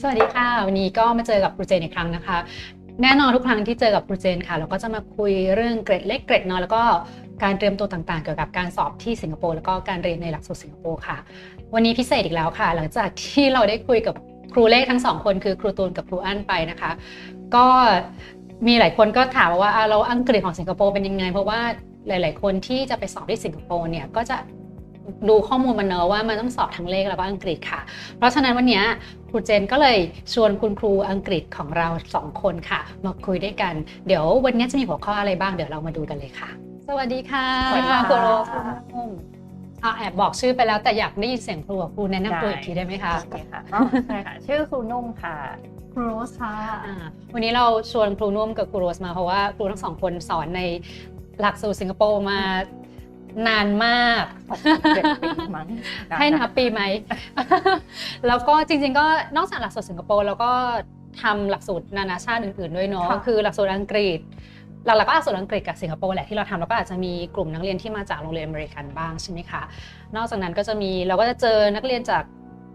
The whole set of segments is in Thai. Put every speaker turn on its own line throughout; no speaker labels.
สวัสดีค่ะ วันนี้ก็มาเจอกับครูเจนอีกครั้งนะคะ แน่นอนทุกครั้งที่เจอกับครูเจนค่ะ เราก็จะมาคุยเรื่องเกรดเล็กเกรดน้อยแล้วก็การเตรียมตัวต่างๆ เกี่ยวกับการสอบที่สิงคโปร์แล้วก็การเรียนในหลักสูตรสิงคโปร์ค่ะ วันนี้พิเศษอีกแล้วค่ะ หลังจากที่เราได้คุยกับครูเลขทั้งสองคนคือครูตูนกับครูอั้นไปนะคะ ก็มีหลายคนก็ถามว่าเราอังกฤษของสิงคโปร์เป็นยังไง เพราะว่าหลาย ๆ คนที่จะไปสอบที่สิงคโปร์เนี่ยก็จะ ดูข้อมูลมาเนอะว่ามันต้องสอบทั้งเลขแล้วก็อังกฤษค่ะ เพราะฉะนั้นวันนี้ครูเจนก็เลยชวนคุณครูอังกฤษของเราสองคนค่ะ มาคุยด้วยกัน เดี๋ยววันนี้จะมีหัวข้ออะไรบ้างเดี๋ยวเรามาดูกันเลยค่ะ สวัสดีค่ะ
สวัสดีค่ะ
ครูโรสคุณนุ่มอะแอบบอกชื่อไปแล้วแต่อยากได้ยินเสียงครูกับครูแนะนำตัวอีกทีได้ไหมคะ
โอเคค่ะอ๋อใช่ค่ะ ชื่อครูนุ่มค่ะ
ครูโรสค่ะ
อ่าวันนี้เราชวนครูนุ่มกับครูโรสมาเพราะว่าครูทั้งสองคนสอนในหลักสูตรสิงคโปร์มา นานมาก
เจ็ดปีมั้ง
ให้นับปีไหม แล้วก็จริง ๆ ก็นอกจากหลักสูตรสิงคโปร์แล้วก็ทำหลักสูตรนานาชาติอื่น ๆ ด้วยเนาะ
ค่ะ
คือหลักสูตรอังกฤษหลักๆก็หลักสูตรอังกฤษกับสิงคโปร์แหละที่เราทำแล้วก็อาจจะมีกลุ่มนักเรียนที่มาจากโรงเรียนอเมริกันบ้างใช่ไหมคะนอกจากนั้นก็จะมีเราก็จะเจอนักเรียนจาก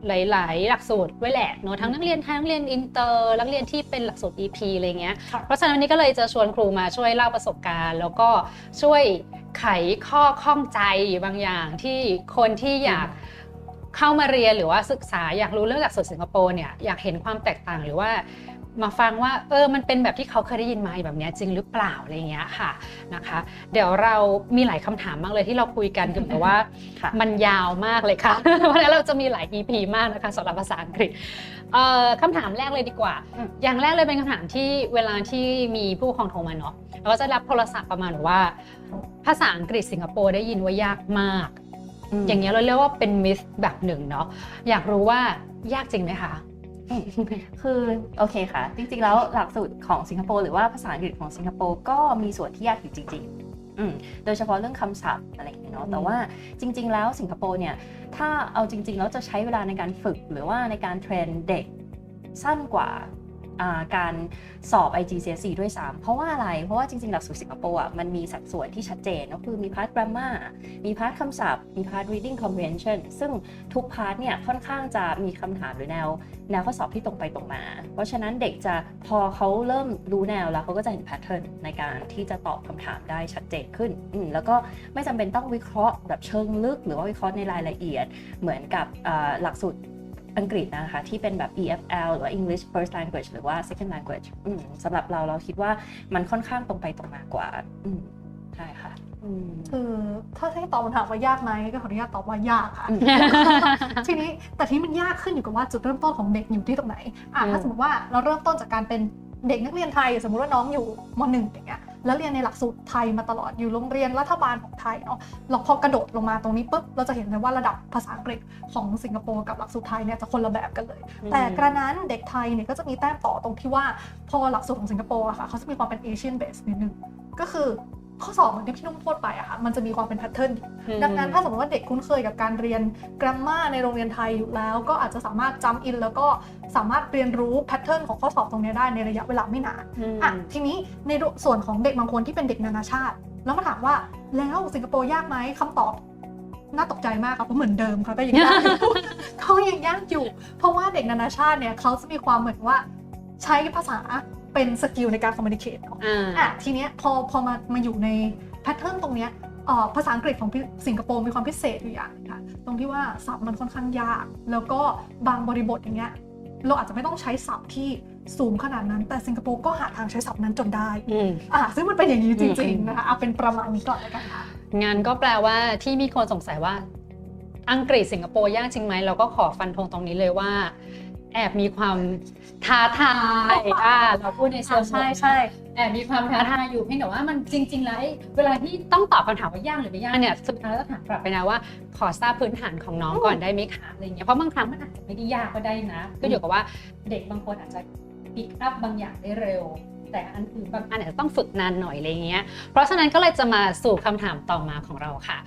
หลาย ๆ หลักสูตรด้วยแหละเนาะทั้งนักเรียนไทยนักเรียนอินเตอร์นักเรียนที่เป็นหลักสูตร EP อะไรเงี้ย
ค่ะ
เพราะฉะนั้นวันนี้ก็เลยจะชวนครูมาช่วยเล่าประสบการณ์ แล้วก็ช่วย ไขข้อข้องใจบางอย่างที่คนที่อยากเข้ามาเรียนหรือว่าศึกษาอยากรู้เรื่องหลักสูตรสิงคโปร์เนี่ยอยากเห็นความแตกต่างหรือว่ามาฟังว่าเออมันเป็นแบบที่เขาเคยได้ยินมาแบบนี้จริงหรือเปล่าอะไรเงี้ยค่ะนะคะ เดี๋ยวเรามีหลายคำถามมากเลยที่เราคุยกันแต่ว่า
ค่ะ
มันยาวมากเลยค่ะเพราะฉะนั้นเราจะมีหลาย EP มากนะคะสำหรับภาษาอังกฤษ เอ่อคำถามแรกเลยดีกว่า
อืม
อย่างแรกเลยเป็นคำถามที่เวลาที่มีผู้ปกครองโทรมาเนาะเราก็จะรับโทรศัพท์ประมาณว่า ภาษาอังกฤษสิงคโปร์ได้ยินว่ายากมาก อย่างเงี้ยเราเรียกว่าเป็นมิสแบบหนึ่งเนาะอยากรู้ว่ายากจริงไหมคะ
คือโอเคค่ะ จริงๆแล้วหลักสูตรของสิงคโปร์หรือว่าภาษาอังกฤษของสิงคโปร์ก็มีส่วนที่ยากอยู่จริงๆอืม โดยเฉพาะเรื่องคำศัพท์อะไรอย่างเงี้ยเนาะแต่ว่าจริง ๆ แล้วสิงคโปร์เนี่ยถ้าเอาจริงๆแล้วจะใช้เวลาในการฝึกหรือว่าในการเทรนเด็กสั้นกว่า การสอบ IGCSE ด้วยซ้ำเพราะว่าอะไร เพราะว่าจริงๆ หลักสูตรสิงคโปร์อะมันมีสัดส่วนที่ชัดเจนก็คือมีพาร์ท grammar มีพาร์ทคำศัพท์ มีพาร์ท reading comprehension ซึ่งทุกพาร์ทเนี่ยค่อนข้างจะมีคำถามหรือแนว แนวข้อสอบที่ตรงไปตรงมา เพราะฉะนั้นเด็กจะพอเขาเริ่มรู้แนวแล้วเขาก็จะเห็นแพทเทิร์นในการที่จะตอบคำถามได้ชัดเจนขึ้น แล้วก็ไม่จำเป็นต้องวิเคราะห์แบบเชิงลึก หรือว่าวิเคราะห์ในรายละเอียด เหมือนกับหลักสูตร อังกฤษนะคะ ที่เป็นแบบ EFL หรือว่า English First Language หรือว่า Second Language อืมสำหรับเราเราคิดว่ามันค่อนข้างตรงไปตรงมากว่าอืมใช่ค่ะ
อืม
คือถ้าให้ตอบคำถามว่ายากไหมก็ขออนุญาตตอบว่ายากค่ะ
อืม
ทีนี้แต่ที่มันยากขึ้นอยู่กับว่าจุดเริ่มต้นของเด็กอยู่ที่ตรงไหนอะ
อืม
ถ้าสมมติว่าเราเริ่มต้นจากการเป็นเด็กนักเรียนไทย สมมุติว่าน้องอยู่มหนึ่งอย่างเงี้ย แล้วเรียนในหลักสูตรไทยมาตลอดอยู่โรงเรียนรัฐบาลของไทยเนาะเราพอกระโดดลงมาตรงนี้ปุ๊บเราจะเห็นเลยว่าระดับภาษาอังกฤษของสิงคโปร์กับหลักสูตรไทยเนี่ยจะคนละแบบกันเลย แต่กระนั้นเด็กไทยเนี่ยก็จะมีแต้มต่อตรงที่ว่าพอหลักสูตรของสิงคโปร์อะค่ะเขาจะมีความเป็นเอเชียนเบสนิดนึงก็คือ ข้อสอบเหมือนที่พี่นุ่มพูดไปอะค่ะมันจะมีความเป็นแพทเทิร์นอยู่ดังนั้นถ้าสมมติว่าเด็กคุ้นเคยกับการเรียนกราฟมาในโรงเรียนไทยอยู่แล้ว ก็อาจจะสามารถจำอิน แล้วก็สามารถเรียนรู้แพทเทิร์นของข้อสอบตรงนี้ได้ในระยะเวลาไม่นาน
อืม
อะทีนี้ในส่วนของเด็กบางคนที่เป็นเด็กนานาชาติ แล้วมาถามว่าแล้วสิงคโปร์ยากไหมคำตอบน่าตกใจมากครับเพราะเหมือนเดิมค่ะก็ยังยากอยู่เขายังยากอยู่ เพราะว่าเด็กนานาชาติเนี่ยเขาจะมีความเหมือนว่าใช้ภาษา เป็นสกิลในการคอมมิวนิเคช
อ่า
อะทีเนี้ยพอพอมามาอยู่ในแพทเทิร์นตรงเนี้ยเอ่อภาษาอังกฤษของพี่สิงคโปร์มีความพิเศษอยู่อย่างหนึงค่ะ ตรงที่ว่าศัพท์มันค่อนข้างยาก แล้วก็บางบริบทอย่างเงี้ยเราอาจจะไม่ต้องใช้ศัพท์ที่สูงขนาดนั้น แต่สิงคโปร์ก็หาทางใช้ศัพท์นั้นจนได้
อืม
อะซึ่งมันเป็นอย่างนี้จริง
อืม
ๆนะคะเอาเป็นประมาณนี้ก่อนแล้วกันค่ะ
งานก็แปลว่าที่มีคนสงสัยว่า อังกฤษสิงคโปร์ยากจริงไหมเราก็ขอฟันธงตรงนี้เลยว่า แอบมีความท้าทายอ่าเราพูดในเชิงบวกแอบมีความท้าทายอยู่เพียงแต่ว่ามันจริง ๆ แล้วไอ้เวลาที่ต้องตอบคำถามว่ายากหรือไม่ยากเนี่ยสุดท้ายแล้วต้องถามกลับไปนะว่า ขอทราบพื้นฐานของน้องก่อนได้ไหมคะอะไรเงี้ยเพราะบางครั้งมันอาจจะไม่ได้ยากก็ได้นะก็อยู่กับว่าเด็กบางคนอาจจะปิกอัพบางอย่างได้เร็ว แต่อันอื่นบางอันอาจจะต้องฝึกนานหน่อยอะไรเงี้ยเพราะฉะนั้นก็เลยจะมาสู่คำถามต่อมาของเราค่ะ